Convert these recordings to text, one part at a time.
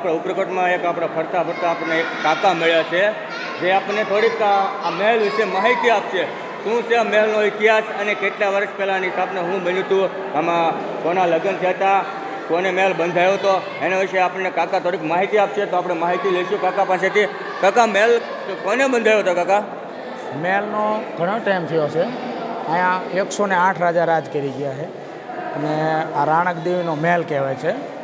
આપણે ઉપરકોટમાં એક આપણે ફરતા ફરતા આપણને એક કાકા મળ્યા છે, જે આપણને થોડીક આ મહેલ વિશે માહિતી આપશે. શું છે આ મહેલનો ઇતિહાસ અને કેટલા વર્ષ પહેલાંની સ્થાપના, હું બન્યું હતું આમાં કોના લગ્ન થયા હતા, કોને મહેલ બંધાયો હતો, એના વિશે આપણને કાકા થોડીક માહિતી આપશે, તો આપણે માહિતી લઈશું કાકા પાસેથી. કાકા, મહેલ કોને બંધાયો હતો કાકા? મહેલનો ઘણો ટાઈમ થયો છે. અહીંયા એકસો આઠ રાજા રાજ કરી ગયા છે. અને આ રાણક દેવીનો મહેલ કહેવાય છે.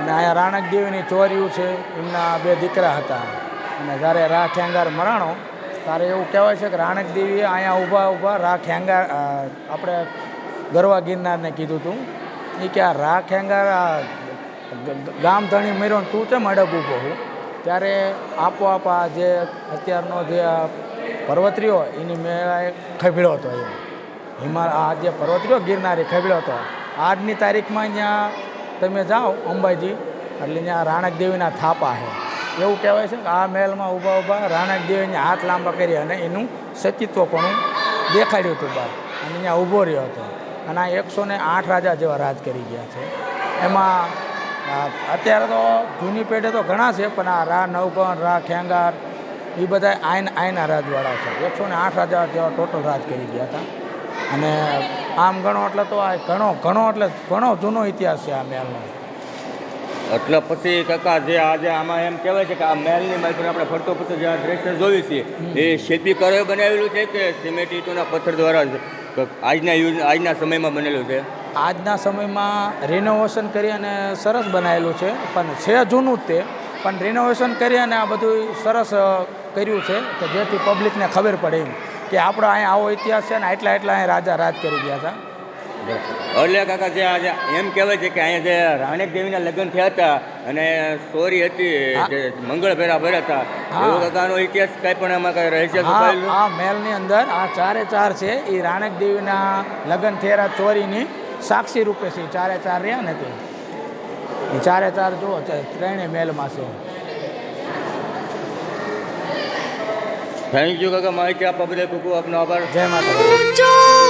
અને અહીંયા રાણકદેવીની ચોરીઓ છે, એમના બે દીકરા હતા. અને જ્યારે રા ઠેંગાર મરાણો, ત્યારે એવું કહેવાય છે કે રાણકદેવીએ અહીંયા ઊભા ઊભા રા ઠેંગાર આપણે ગરવા ગિરનારને કીધું હતું એ કે આ રા ગ- ગામ ધણી મર્યો તું કેમ અડગ ઊભો હું? ત્યારે આપોઆપ આ જે અત્યારનો જે પર્વતરીઓ એની મેળાએ ખભીળો હતો એમ હિમાલ આ જે પર્વતરીઓ ગિરનારી ખભીળો હતો. આજની તારીખમાં અહીંયા તમે જાઓ અંબાજી. એટલે ત્યાં રાણક દેવીના થાપા છે. એવું કહેવાય છે કે આ મહેલમાં ઊભા ઊભા રાણક દેવીને હાથ લાંબા કરી અને એનું સતીત્વ પણ દેખાડ્યું હતું બહાર. અને અહીંયા ઊભો રહ્યો હતો. અને આ એકસો ને આઠ રાજા જેવા રાજ કરી ગયા છે. એમાં અત્યારે તો જૂની પેઢે તો ઘણા છે, પણ આ રા નવગણ, રા ખેંગાર, એ બધા આઈન આઈના રાજવાળા છે. એકસો ને આઠ રાજા જેવા ટોટલ રાજ કરી ગયા હતા. અને આમ ગણો એટલે તો આ ઘણો ઘણો એટલે ઘણો જૂનો ઇતિહાસ છે આ મહેલનો. એટલે પછી કાકા જે આજે આમાં એમ કહેવાય છે કે આ મહેલની માહિતી આપણે ફરતો ફરતો જે આ દ્રશ્ય જોયું છીએ એ શિલ્પીકારોએ બનાવેલું છે કે સિમેન્ટ ઈંટોના પથ્થર દ્વારા આજના યુગ આજના સમયમાં બનેલું છે? આજના સમયમાં રિનોવેશન કરી અને સરસ બનાવેલું છે પણ છે જૂનું જ તે. પણ રિનોવેશન કરી અને આ બધું સરસ કર્યું છે. કે જેથી પબ્લિકને ખબર પડે એમ કે આપણો અહીંયા આવો ઇતિહાસ છે ને આટલા એટલા અહીંયા રાજા રાજ કરી ગયા હતા. એટલે કાકા જે આજે એમ કહેવાય છે કે અહીંયા જે રાણેક દેવીના લગ્ન થયા હતા અને સોરી હતી મંગળ ભેરા ભર્યા હતા. એવો કાકાનો ઇતિહાસ કાંઈ પણ એમાં કાંઈ રહસ્ય આ આ મહેલની અંદર આ ચારે ચાર છે એ રાણેક દેવીના લગ્ન થયેલા ચોરીની. સાક્ષી રૂપે છે ચારે ચાર રહ્યા ને તે. એ ચારે ચાર જુઓ છે ત્રણેય મેલમાં છે. થેન્ક યુ કાકા માહિતી આપવા બદલ ખૂબ ખૂબ આપનો આભાર. જય માતા